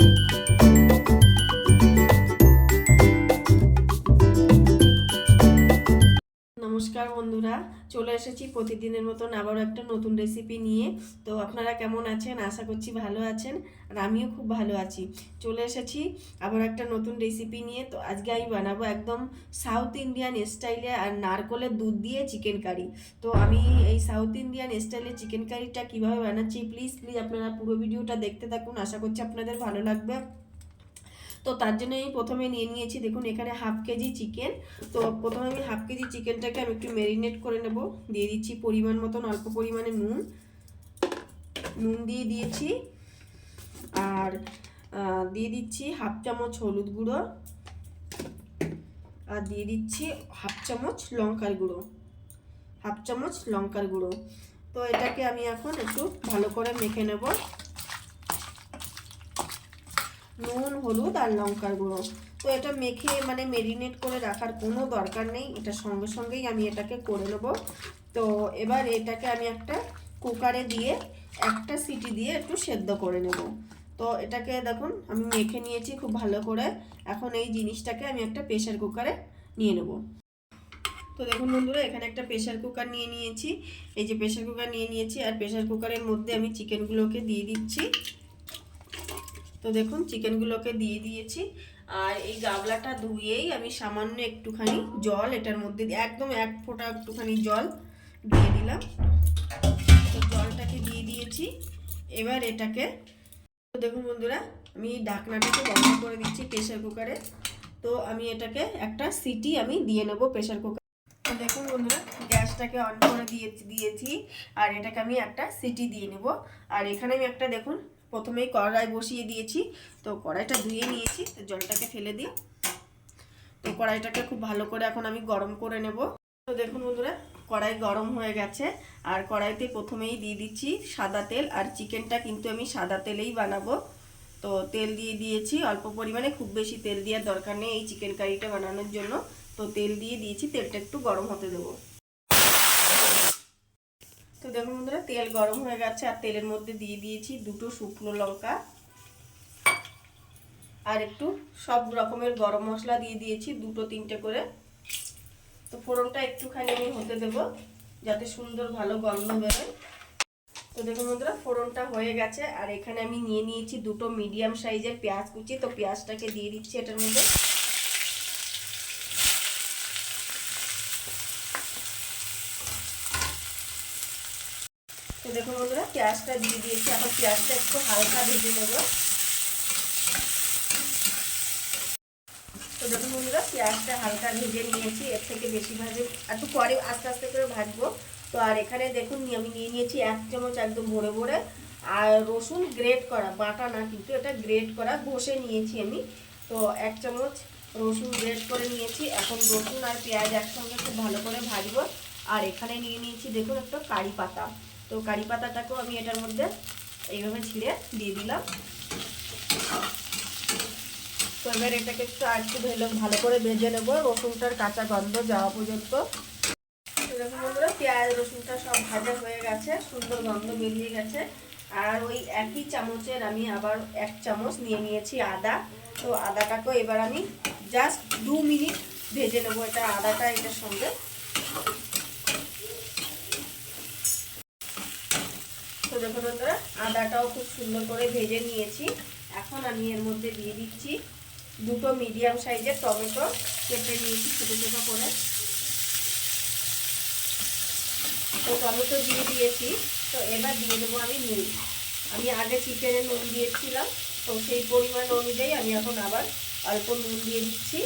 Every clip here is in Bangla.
you. নমস্কার বন্ধুরা, চলে এসেছি প্রতিদিনের মতন আবারও একটা নতুন রেসিপি নিয়ে। তো আপনারা কেমন আছেন? আশা করছি ভালো আছেন আর আমিও খুব ভালো আছি। চলে এসেছি আবার একটা নতুন রেসিপি নিয়ে। তো আজকে আমি বানাবো একদম সাউথ ইন্ডিয়ান স্টাইলে আর নারকলের দুধ দিয়ে চিকেন কারি তো আমি এই সাউথ ইন্ডিয়ান স্টাইলে চিকেন কারিটা কীভাবে বানাচ্ছি? প্লিজ প্লিজ আপনারা পুরো ভিডিওটা দেখতে থাকুন। আশা করছি আপনাদের ভালো লাগবে। তো তার জন্য আমি প্রথমে নিয়ে নিয়েছি, দেখুন এখানে হাফ কেজি চিকেন। তো প্রথমে আমি হাফ কেজি চিকেনটাকে আমি একটু ম্যারিনেট করে নেব। দিয়ে দিচ্ছি পরিমাণ মতন, অল্প পরিমাণে নুন। নুন দিয়ে দিয়েছি। আর দিয়ে দিচ্ছি হাফ চামচ হলুদ গুঁড়ো। আর দিয়ে দিচ্ছি হাফ চামচ লঙ্কার গুঁড়ো। হাফ চামচ লঙ্কার গুঁড়ো। তো এটাকে আমি এখন একটু ভালো করে মেখে নেব। নুন, হলুদ আর লঙ্কার গুঁড়ো। তো এটা মেখে মানে মেরিনেট করে রাখার কোনো দরকার নেই। এটা সঙ্গে সঙ্গেই আমি এটাকে করে নেব। তো এবার এটাকে আমি একটা কুকারে দিয়ে একটা সিটি দিয়ে একটু সেদ্ধ করে নেব। তো এটাকে দেখুন, আমি মেখে নিয়েছি খুব ভালো করে। এখন এই জিনিসটাকে আমি একটা প্রেশার কুকারে নিয়ে নেব। তো দেখুন বন্ধুরা, এখানে একটা প্রেশার কুকার নিয়ে নিয়েছি। এই যে প্রেশার কুকার নিয়ে নিয়েছি আর প্রেশার কুকারের মধ্যে আমি চিকেনগুলোকে দিয়ে দিচ্ছি। তো দেখুন, চিকেনগুলোকে দিয়ে দিয়েছি। আর এই গাবলাটা ধুয়েই আমি সামান্য একটুখানি জল, এটার মধ্যে একদম এক ফোঁটা একটুখানি জল দিয়ে দিলাম। তো জলটাকে দিয়ে দিয়েছি। এবার এটাকে, তো দেখুন বন্ধুরা, আমি ঢাকনাটাকে বন্ধ করে দিচ্ছি প্রেশার কুকারে। তো আমি এটাকে একটা সিটি আমি দিয়ে নেব প্রেশার কুকার। তো দেখুন বন্ধুরা, গ্যাসটাকে অন করে দিয়ে দিয়েছি। আর এটাকে আমি একটা সিটি দিয়ে নেব। আর এখানে আমি একটা, দেখুন প্রথমেই কড়াই বসিয়ে দিয়েছি। তো কড়াইটা ধুয়ে নিয়েছি, তো জলটাকে ফেলে দিই। তো কড়াইটাকে খুব ভালো করে এখন আমি গরম করে নেব। তো দেখুন বন্ধুরা, কড়াই গরম হয়ে গেছে। আর কড়াইতে প্রথমেই দিয়ে দিচ্ছি সাদা তেল, আর চিকেনটা কিন্তু আমি সাদা তেলেই বানাবো। তো তেল দিয়ে দিয়েছি, অল্প পরিমাণে, খুব বেশি তেল দেওয়ার দরকার নেই এই চিকেন কারিটা বানানোর জন্য। তো তেল দিয়ে দিয়েছি, তেলটা একটু গরম হতে দেবো। দেখুন বন্ধুরা, তেল গরম হয়ে গেছে আর তেলের মধ্যে দিয়ে দিয়েছি দুটো শুকনো লঙ্কা। আর একটু সব রকমের গরম মশলা দিয়ে দিয়েছি দুটো তিনটে করে। তো ফোড়নটা একটুখানি আমি হতে দেব, যাতে সুন্দর ভালো গন্ধ বেরোয়। তো দেখুন বন্ধুরা, ফোড়নটা হয়ে গেছে। আর এখানে আমি নিয়ে নিয়েছি দুটো মিডিয়াম সাইজের পেঁয়াজ কুচি। তো পেঁয়াজটাকে দিয়ে দিচ্ছি এটার মধ্যে। দেখুন বন্ধুরা, পেঁয়াজটা দিয়ে দিয়েছি। এখন পেঁয়াজটা একটু হালকা ভেজে নেব। তো দেখুন বন্ধুরা, পেঁয়াজটা হালকা ভেজে নিয়েছি। এর থেকে বেশি ভাজে, একটু পরে আস্তে আস্তে করে ভাজবো। তো আর এখানে দেখুন আমি নিয়ে নিয়েছি এক চামচ একদম ভরে ভরে। আর রসুন গ্রেট করা, বাটা না, কিন্তু এটা গ্রেট করা ঘষে নিয়েছি আমি। তো এক চামচ রসুন গ্রেট করে নিয়েছি। এখন রসুন আর পেঁয়াজ একসঙ্গে খুব ভালো করে ভাজবো। আর এখানে নিয়ে নিয়েছি, দেখুন, একটা কারি পাতা। তো কারি পাতাটাকেও আমি এটার মধ্যে এইভাবে ছিঁড়ে দিয়ে দিলাম। তো এবার এটাকে একটু আর একটু ভালো করে ভেজে নেব। রসুনটার কাঁচা গন্ধ যাওয়া পর্যন্ত। পেঁয়াজ, রসুনটা সব ভাজা হয়ে গেছে, সুন্দর গন্ধ বেরিয়ে গেছে। আর ওই একই চামচের আমি আবার এক চামচ নিয়ে নিয়েছি আদা। তো আদাটাকেও এবার আমি জাস্ট দু মিনিট ভেজে নেব। এটা আদাটা এটার সঙ্গে দেখুন বন্ধুরা আদাটাও খুব সুন্দর করে ভেজে নিয়েছি। এখন আমি এর মধ্যে দিয়ে দিচ্ছি দুটো মিডিয়াম সাইজের টমেটো। কেটে নিয়েছি ছোটো ছোটো করে। তো টমেটো দিয়ে দিয়েছি। তো এবার দিয়ে দেবো আমি নুন। আমি আগে চিকেনে নুন দিয়েছিলাম। তো সেই পরিমাণ অনুযায়ী আমি এখন আবার অল্প নুন দিয়ে দিচ্ছি।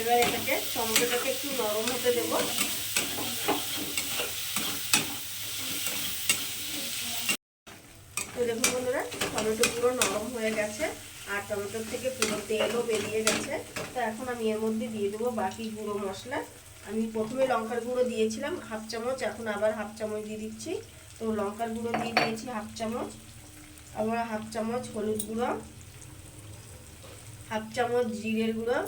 এবার এটাকে টমেটোটাকে একটু নরম হতে দেবো। তো দেখুন বন্ধুরা, টমেটো পুরো নরম হয়ে গেছে আর টমেটোর থেকে পুরো তেলও বেরিয়ে গেছে। তো এখন আমি এর মধ্যে দিয়ে দেবো বাকি গুঁড়ো মশলা। আমি প্রথমে লঙ্কার গুঁড়ো দিয়েছিলাম, হাফ চামচ, এখন আবার হাফ চামচ দিয়ে দিচ্ছি। তো লঙ্কার গুঁড়ো দিয়ে দিয়েছি হাফ চামচ, আবার হাফ চামচ হলুদ গুঁড়ো, হাফ চামচ জিরের গুঁড়ো,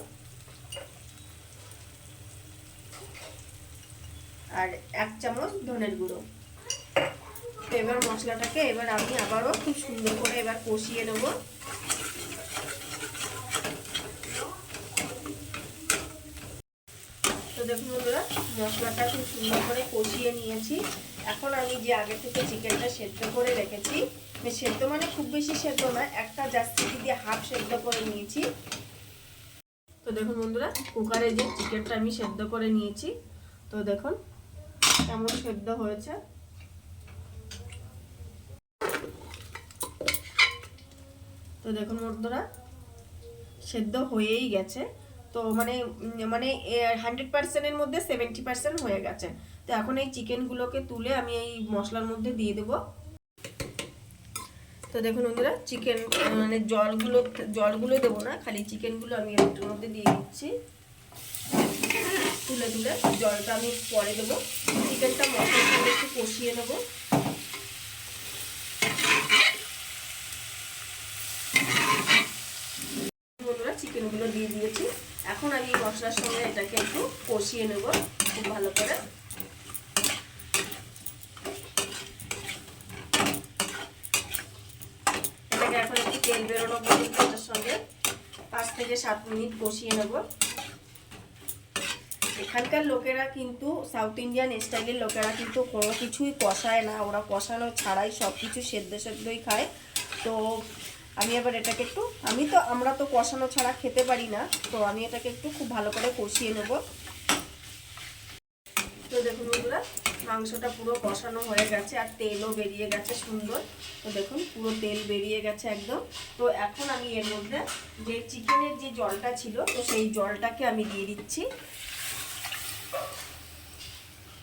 আর এক চামচ ধনের গুঁড়ো। তো এবার মশলাটাকে এবার আমি আবারও খুব সুন্দর করে এবার কষিয়ে নেব। তো দেখুন বন্ধুরা, মশলাটা খুব সুন্দর করে কষিয়ে নিয়েছি। এখন আমি যে আগে থেকে চিকেনটা সেদ্ধ করে রেখেছি সেদ্ধ মানে খুব বেশি সেদ্ধ না, একটা জাস্তি দিয়ে হাফ সেদ্ধ করে নিয়েছি। তো দেখুন বন্ধুরা, কুকারে যে চিকেনটা আমি সেদ্ধ করে নিয়েছি, তো দেখুন কেমন সেদ্ধ হয়েছে। তো দেখুন বন্ধুরা, সেদ্ধ হয়েই গেছে। তো মানে মানে হান্ড্রেড পার্সেন্টের মধ্যে সেভেন্টি পার্সেন্ট হয়ে গেছে। তো এখন এই চিকেনগুলোকে তুলে আমি এই মশলার মধ্যে দিয়ে দেবো। তো দেখুন বন্ধুরা চিকেন মানে জলগুলো জলগুলো দেবো না, খালি চিকেনগুলো আমি এর মধ্যে দিয়ে দিচ্ছি। তুলে তুলে জলটা আমি পরে দেবো। চিকেনটা মশলার একটু কষিয়ে নেব বন্ধুরা দিয়েছি এখন আমি মশলার সঙ্গে এটাকে একটু কষিয়ে নেব খুব ভালো করে। এটাকে এখন একটু তেল বেরোনো এটার সঙ্গে পাঁচ থেকে সাত মিনিট কষিয়ে নেব। এখানকার লোকেরা কিন্তু সাউথ ইন্ডিয়ান স্টাইলের লোকেরা কিন্তু কোনো কিছুই কষায় না। ওরা কষানো ছাড়াই সব কিছু সেদ্ধ সেদ্ধই খায়। তো আমি এবার এটাকে একটু, আমি তো, আমরা তো কষানো ছাড়া খেতে পারি না, তো আমি এটাকে একটু খুব ভালো করে কষিয়ে নেব। তো দেখুন বন্ধুরা, মাংসটা পুরো কষানো হয়ে গেছে আর তেলও বেরিয়ে গেছে সুন্দর। তো দেখুন, পুরো তেল বেরিয়ে গেছে একদম। তো এখন আমি এর মধ্যে যে চিকেনের যে জলটা ছিল, তো সেই জলটাকে আমি দিয়ে দিচ্ছি।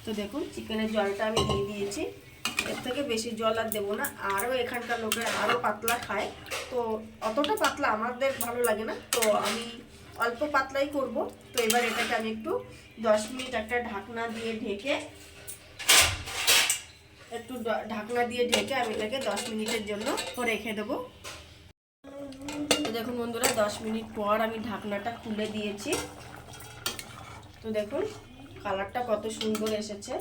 তো দেখুন, চিকেনের জলটা আমি দিয়ে দিয়েছি। এর থেকে বেশি জল আর দেবো না। আরও এখানকার লোকের আরও পাতলা খায়। তো অতটা পাতলা আমাদের ভালো লাগে না। তো আমি অল্প পাতলাই করব। তো এবার এটাকে আমি একটু দশ মিনিট একটা ঢাকনা দিয়ে ঢেকে একটু ঢাকনা দিয়ে ঢেকে আমি এটাকে দশ মিনিটের জন্য রেখে দেবো। তো দেখুন বন্ধুরা, দশ মিনিট পর আমি ঢাকনাটা খুলে দিয়েছি। তো দেখুন, কালারটা কত সুন্দর এসেছে।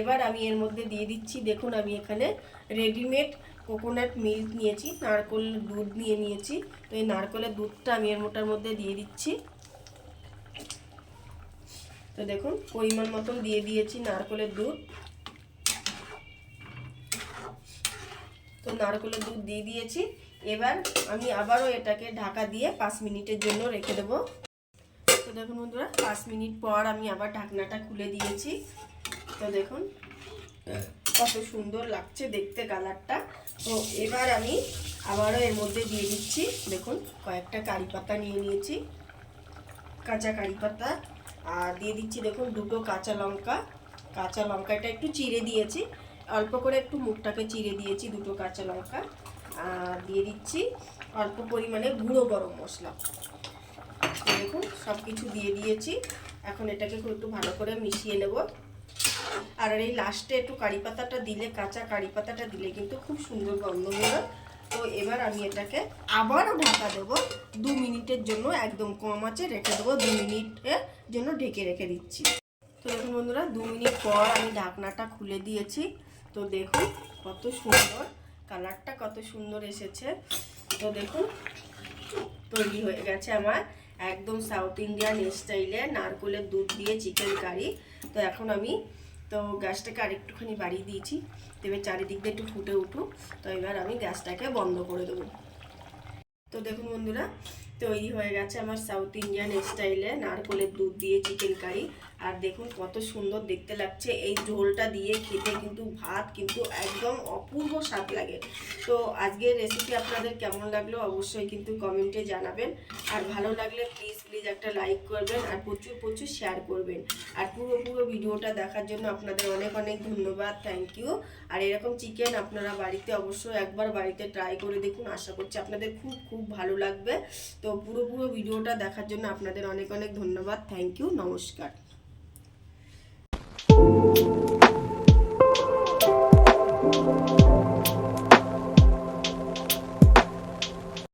এবার আমি এর মধ্যে দিয়ে দিচ্ছি, দেখুন আমি এখানে রেডিমেড কোকোনাট মিল্ক নিয়েছি, নারকোল দুধ নিয়ে নিয়েছি। তো এই নারকোলের দুধটা আমি এর মোটার মধ্যে দিয়ে দিচ্ছি। তো দেখুন, পরিমাণ মতন দিয়ে দিয়েছি নারকোলের দুধ। তো নারকোলের দুধ দিয়ে দিয়েছি। এবার আমি আবারও এটাকে ঢাকা দিয়ে পাঁচ মিনিটের জন্য রেখে দেবো। তো দেখুন বন্ধুরা, পাঁচ মিনিট পর আমি আবার ঢাকনাটা খুলে দিয়েছি। তো দেখুন, কত সুন্দর লাগছে দেখতে কালারটা। তো এবার আমি আবারও এর মধ্যে দিয়ে দিচ্ছি, দেখুন, কয়েকটা কারি পাতা নিয়ে নিয়েছি, কাঁচা কারি পাতা। আর দিয়ে দিচ্ছি, দেখুন, দুটো কাঁচা লঙ্কা। কাঁচা লঙ্কাটা একটু চিড়ে দিয়েছি, অল্প করে একটু মুখটাকে চিড়ে দিয়েছি, দুটো কাঁচা লঙ্কা। আর দিয়ে দিচ্ছি অল্প পরিমাণে গুঁড়ো গরম মশলা। দেখুন সব কিছু দিয়ে দিয়েছি। এখন এটাকে একটু ভালো করে মিশিয়ে নেব। আর এই লাস্টে একটু কারি পাতাটা দিলে, কাঁচা কারি পাতাটা দিলে কিন্তু খুব সুন্দর গন্ধ বেরো তো এবার আমি এটাকে আবারও ঢাকা দেবো। দু মিনিটের জন্য একদম কম আছে, রেখে দেবো। দু মিনিটের জন্য ঢেকে রেখে দিচ্ছি। তো দেখুন বন্ধুরা, দু মিনিট পর আমি ঢাকনাটা খুলে দিয়েছি। তো দেখুন কত সুন্দর, কালারটা কত সুন্দর এসেছে। তো দেখুন, তৈরি হয়ে গেছে আমার একদম সাউথ ইন্ডিয়ান স্টাইলে নারকোলের দুধ দিয়ে চিকেন কারি তো এখন আমি তো গ্যাসটাকে আরেকটুখানি বাড়িয়ে দিয়েছি। এবার চারিদিক দিয়ে একটু ফুটে উঠুক। তো এবার আমি গ্যাসটাকে বন্ধ করে দেবো। তো দেখুন বন্ধুরা তৈরি হয়ে গেছে আমার সাউথ ইন্ডিয়ান স্টাইলে নারকোলের দুধ দিয়ে চিকেন কারি আর দেখুন কত সুন্দর দেখতে লাগছে। এই ঝোলটা দিয়ে খেতে কিন্তু ভাত কিন্তু একদম অপূর্ব স্বাদ লাগে। তো আজকের রেসিপি আপনাদের কেমন লাগল অবশ্যই কিন্তু কমেন্টে জানাবেন। আর ভালো লাগলে প্লিজ প্লিজ একটা লাইক করবেন আর প্রচুর প্রচুর শেয়ার করবেন। আর পুরো পুরো ভিডিওটা দেখার জন্য আপনাদের অনেক অনেক ধন্যবাদ। থ্যাংক ইউ আর এরকম চিকেন আপনারা বাড়িতে অবশ্যই একবার বাড়িতে ট্রাই করে দেখুন। আশা করছি আপনাদের খুব খুব ভালো লাগবে। তো পুরো পুরো ভিডিওটা দেখার জন্য আপনাদের অনেক অনেক ধন্যবাদ। থ্যাংক ইউ নমস্কার।